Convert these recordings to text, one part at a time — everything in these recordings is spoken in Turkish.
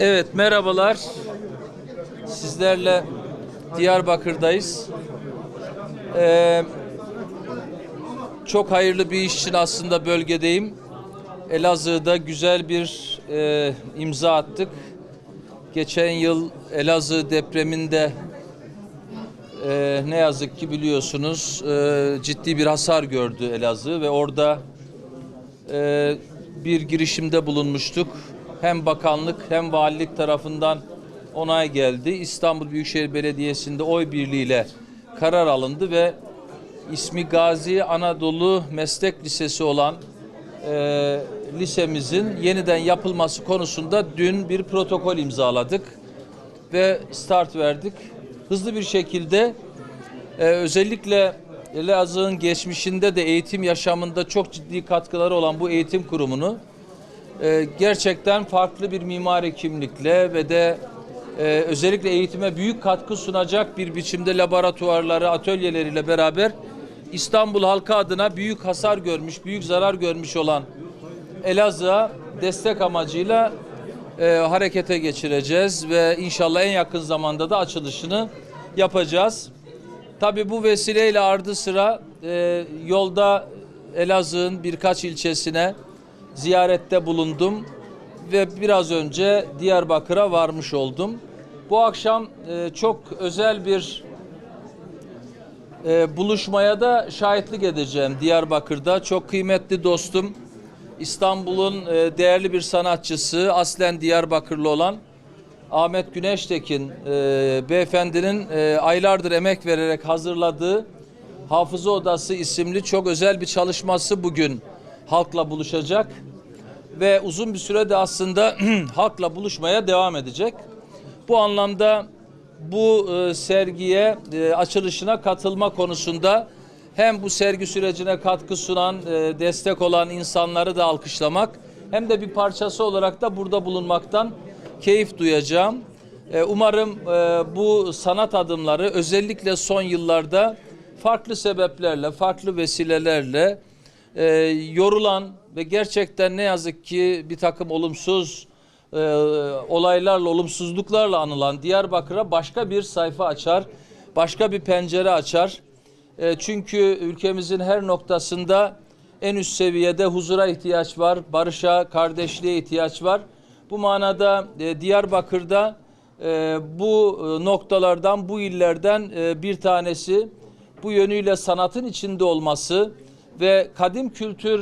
Evet merhabalar. Sizlerle Diyarbakır'dayız. Ee, çok hayırlı bir iş için aslında bölgedeyim. Elazığ'da güzel bir e, imza attık. Geçen yıl Elazığ depreminde e, ne yazık ki biliyorsunuz e, ciddi bir hasar gördü Elazığ ve orada e, bir girişimde bulunmuştuk. Hem bakanlık hem valilik tarafından onay geldi. İstanbul Büyükşehir Belediyesi'nde oy birliğiyle karar alındı ve ismi Gazi Anadolu Meslek Lisesi olan e, lisemizin yeniden yapılması konusunda dün bir protokol imzaladık ve start verdik. Hızlı bir şekilde ee, özellikle Elazığ'ın geçmişinde de eğitim yaşamında çok ciddi katkıları olan bu eğitim kurumunu e, gerçekten farklı bir mimari kimlikle ve de e, özellikle eğitime büyük katkı sunacak bir biçimde laboratuvarları, atölyeleriyle beraber İstanbul halkı adına büyük hasar görmüş, büyük zarar görmüş olan Elazığ'a destek amacıyla e, harekete geçireceğiz ve inşallah en yakın zamanda da açılışını yapacağız. Tabii bu vesileyle ardı sıra e, yolda Elazığ'ın birkaç ilçesine ziyarette bulundum ve biraz önce Diyarbakır'a varmış oldum. Bu akşam e, çok özel bir e, buluşmaya da şahitlik edeceğim Diyarbakır'da. Çok kıymetli dostum, İstanbul'un e, değerli bir sanatçısı, aslen Diyarbakırlı olan Ahmet Güneştekin e, beyefendinin e, aylardır emek vererek hazırladığı Hafıza Odası isimli çok özel bir çalışması bugün halkla buluşacak ve uzun bir sürede aslında halkla buluşmaya devam edecek. Bu anlamda bu e, sergiye e, açılışına katılma konusunda hem bu sergi sürecine katkı sunan, e, destek olan insanları da alkışlamak hem de bir parçası olarak da burada bulunmaktan keyif duyacağım. E, umarım e, bu sanat adımları özellikle son yıllarda farklı sebeplerle, farklı vesilelerle e, yorulan ve gerçekten ne yazık ki bir takım olumsuz e, olaylarla, olumsuzluklarla anılan Diyarbakır'a başka bir sayfa açar, başka bir pencere açar. E, çünkü ülkemizin her noktasında en üst seviyede huzura ihtiyaç var, barışa, kardeşliğe ihtiyaç var. Bu manada e, Diyarbakır'da e, bu e, noktalardan, bu illerden e, bir tanesi bu yönüyle sanatın içinde olması ve kadim kültür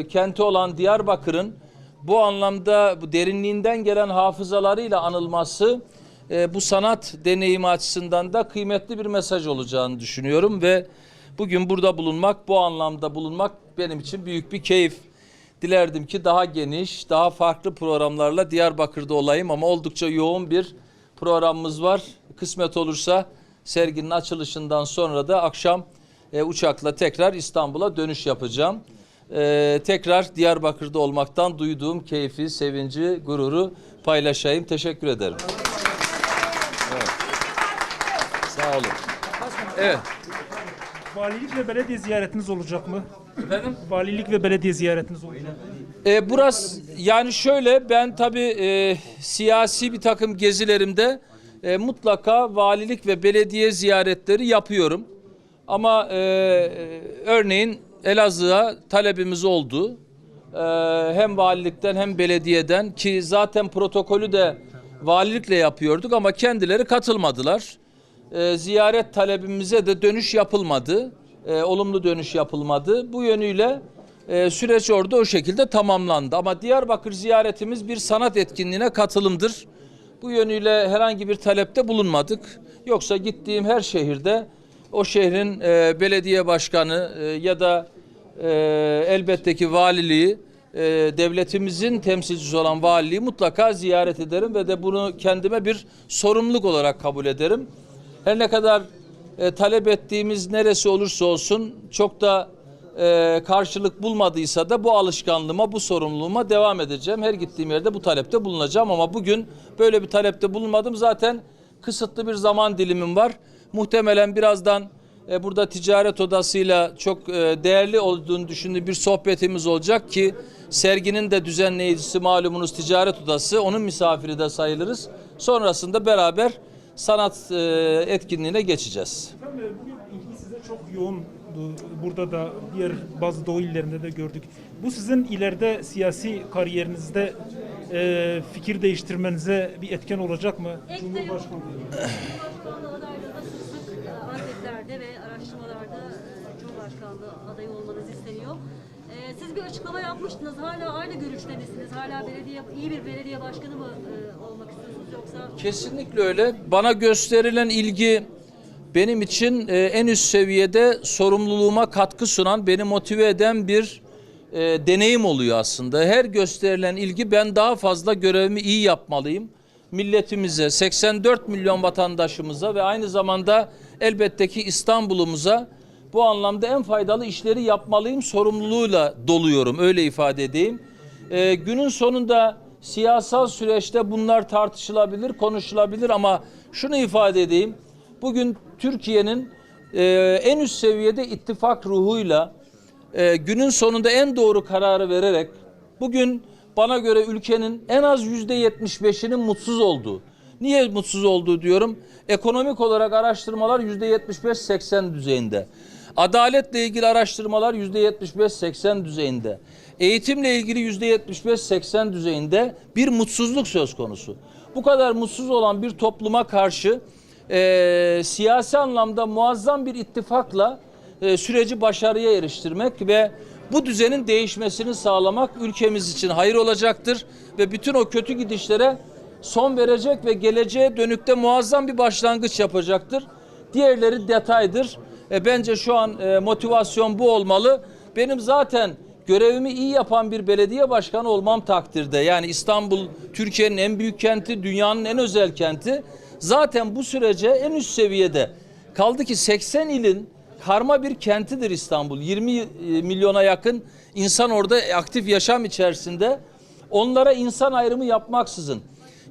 e, kenti olan Diyarbakır'ın bu anlamda bu derinliğinden gelen hafızalarıyla anılması e, bu sanat deneyimi açısından da kıymetli bir mesaj olacağını düşünüyorum ve bugün burada bulunmak, bu anlamda bulunmak benim için büyük bir keyif. Dilerdim ki daha geniş, daha farklı programlarla Diyarbakır'da olayım ama oldukça yoğun bir programımız var. Kısmet olursa serginin açılışından sonra da akşam e, uçakla tekrar İstanbul'a dönüş yapacağım. E, tekrar Diyarbakır'da olmaktan duyduğum keyfi, sevinci, gururu paylaşayım. Teşekkür ederim. Evet. Sağ olun. Evet. Valilik ve belediye ziyaretiniz olacak mı? Efendim? Valilik ve belediye ziyaretiniz olacak mı? E, burası yani şöyle ben tabii e, siyasi bir takım gezilerimde e, mutlaka valilik ve belediye ziyaretleri yapıyorum. Ama e, e, örneğin Elazığ'a talebimiz oldu. E, hem valilikten hem belediyeden ki zaten protokolü de valilikle yapıyorduk ama kendileri katılmadılar. E, ziyaret talebimize de dönüş yapılmadı. E, olumlu dönüş yapılmadı. Bu yönüyle e, süreç orada o şekilde tamamlandı. Ama Diyarbakır ziyaretimiz bir sanat etkinliğine katılımdır. Bu yönüyle herhangi bir talepte bulunmadık. Yoksa gittiğim her şehirde o şehrin e, belediye başkanı e, ya da e, elbette ki valiliği, e, devletimizin temsilcisi olan valiliği mutlaka ziyaret ederim ve de bunu kendime bir sorumluluk olarak kabul ederim. Her ne kadar e, talep ettiğimiz neresi olursa olsun çok da e, karşılık bulmadıysa da bu alışkanlığıma, bu sorumluluğuma devam edeceğim. Her gittiğim yerde bu talepte bulunacağım ama bugün böyle bir talepte bulunmadım. Zaten kısıtlı bir zaman dilimim var. Muhtemelen birazdan e, burada ticaret odasıyla çok e, değerli olduğunu düşündüğüm bir sohbetimiz olacak ki serginin de düzenleyicisi malumunuz ticaret odası. Onun misafiri de sayılırız. Sonrasında beraber sanat e, etkinliğine geçeceğiz. Efendim e, bugün ilgi size çok yoğundu. Burada da diğer bazı doğu illerinde de gördük. Bu sizin ileride siyasi kariyerinizde e, fikir değiştirmenize bir etken olacak mı? Cumhurbaşkanlığı. Cumhurbaşkanlığı adaylarında sık sık e, anketlerde ve araştırmalarda e, Cumhurbaşkanlığı adayı olmanız isteniyor. E, Siz bir açıklama yapmıştınız. Hala aynı görüşte misiniz? Hala belediye iyi bir belediye başkanı mı e, olmak istiyorsunuz yoksa Kesinlikle öyle. Bana gösterilen ilgi benim için e, en üst seviyede sorumluluğuma katkı sunan, beni motive eden bir e, deneyim oluyor aslında. Her gösterilen ilgi ben daha fazla görevimi iyi yapmalıyım. Milletimize, 84 milyon vatandaşımıza ve aynı zamanda elbette ki İstanbul'umuza bu anlamda en faydalı işleri yapmalıyım sorumluluğuyla doluyorum öyle ifade edeyim. Ee, günün sonunda siyasal süreçte bunlar tartışılabilir, konuşulabilir ama şunu ifade edeyim. Bugün Türkiye'nin e, en üst seviyede ittifak ruhuyla e, günün sonunda en doğru kararı vererek bugün bana göre ülkenin en az yüzde yetmiş beşinin mutsuz olduğu. Niye mutsuz olduğu diyorum? Ekonomik olarak araştırmalar yüzde yetmiş beş seksen düzeyinde. Adaletle ilgili araştırmalar yüzde yetmiş beş seksen düzeyinde. Eğitimle ilgili yüzde yetmiş beş seksen düzeyinde bir mutsuzluk söz konusu. Bu kadar mutsuz olan bir topluma karşı eee, siyasi anlamda muazzam bir ittifakla e, süreci başarıya eriştirmek ve bu düzenin değişmesini sağlamak ülkemiz için hayır olacaktır ve bütün o kötü gidişlere son verecek ve geleceğe dönükte muazzam bir başlangıç yapacaktır. Diğerleri detaydır. E, bence şu an e, motivasyon bu olmalı. Benim zaten görevimi iyi yapan bir belediye başkanı olmam takdirde yani İstanbul Türkiye'nin en büyük kenti, dünyanın en özel kenti zaten bu sürece en üst seviyede kaldı ki 80 ilin karma bir kentidir İstanbul. 20 e, milyona yakın insan orada aktif yaşam içerisinde. Onlara insan ayrımı yapmaksızın,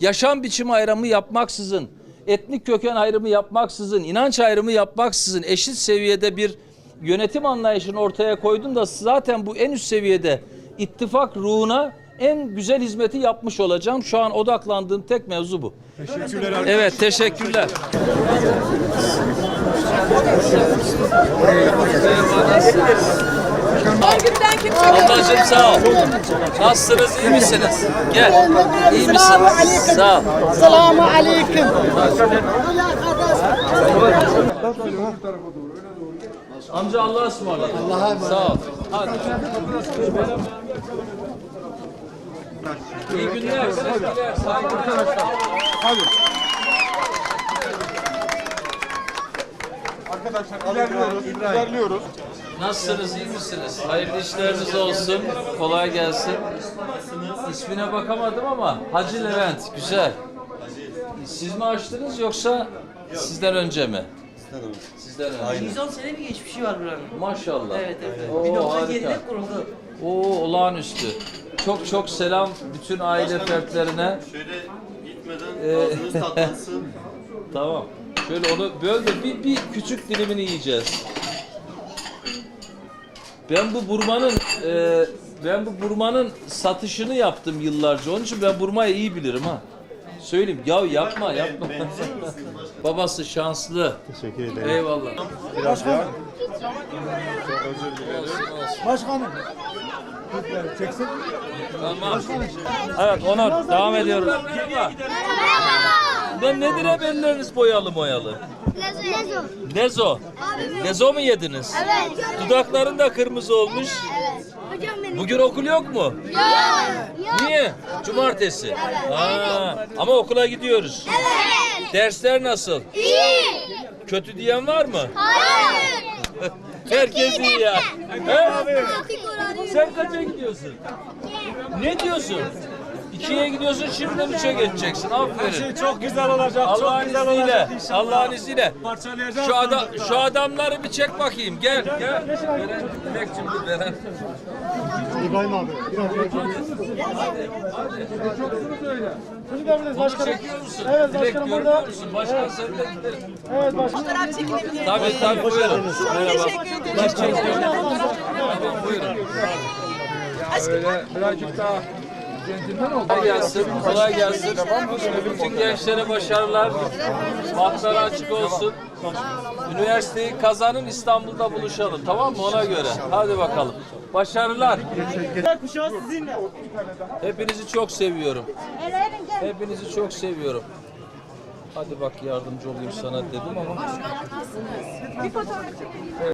yaşam biçimi ayrımı yapmaksızın, etnik köken ayrımı yapmaksızın, inanç ayrımı yapmaksızın eşit seviyede bir yönetim anlayışını ortaya koydum da zaten bu en üst seviyede ittifak ruhuna en güzel hizmeti yapmış olacağım. Şu an odaklandığım tek mevzu bu. Teşekkürler. Evet, teşekkürler. Ablacığım sağ ol. Nasılsınız? iyi misiniz? Gel. İyi misin? Sağ ol. Selamun aleyküm. Amca Allah'a ısmarladık. Allah'a emanet. Sağ ol. Hadi. İyi günler. Sevgiler. Saygılar. İlerliyoruz, ilerliyoruz. Nasılsınız? iyi misiniz? Hayırlı işleriniz olsun. Kolay gelsin. İsmine bakamadım ama Hacı Levent. Güzel. Siz mi açtınız yoksa sizden önce mi? Sizden önce. 110 sene bir geçmişi var buranın. Maşallah. Evet evet. Oo, 1907'de harika. kuruldu. Oo olağanüstü. Çok çok selam bütün aile fertlerine. Şöyle gitmeden Ee, ağzınız tatlansın. Tamam. Şöyle onu böl de bir, bir küçük dilimini yiyeceğiz. Ben bu burmanın e, ben bu burmanın satışını yaptım yıllarca. Onun için ben burmayı iyi bilirim ha. Söyleyeyim. Ya yapma yapma. Babası şanslı. Teşekkür ederim. Eyvallah. Biraz daha. Başkanım. Tamam. Evet Onur devam ediyoruz. Ben nedir hep elleriniz boyalı boyalı? Lezo. Nezo. Nezo mu yediniz? Evet. Dudakların da kırmızı olmuş. Evet. Hocam benim. Bugün okul yok mu? Yok. Niye? Cumartesi. Ha, ama okula gidiyoruz. Evet. Dersler nasıl? İyi. Kötü diyen var mı? Hayır. Herkes iyi ya. He? Sen kaça gidiyorsun? Ne diyorsun? İkiye gidiyorsun şimdiden üçe geçeceksin. Aferin. Çok güzel olacak. Allah'ın çok güzel izniyle. olacak inşallah. Allah'ın izniyle. Parçalayacağız. Şu adam şu adamları bir çek bakayım. Gel gel. Beren, çek şimdi Beren. İbrahim abi. Biraz Bunu çekiyor musun? Evet başkanım burada. Musun? Başkan sen de gidelim. Evet başkanım. Fotoğraf çekilebilir Tabii tabii buyurun. Merhaba. Ben çekiyorum. Tabii buyurun. Öyle birazcık daha. Kolay gelsin. Kolay gelsin. Bütün gençlere başarılar. Bahtları açık olsun. Üniversiteyi kazanın İstanbul'da buluşalım. Tamam mı? Ona göre. Hadi bakalım. Başarılar. Kuşağı sizinle. Hepinizi çok seviyorum. Hepinizi çok seviyorum. Hadi bak yardımcı olayım sana dedim ama.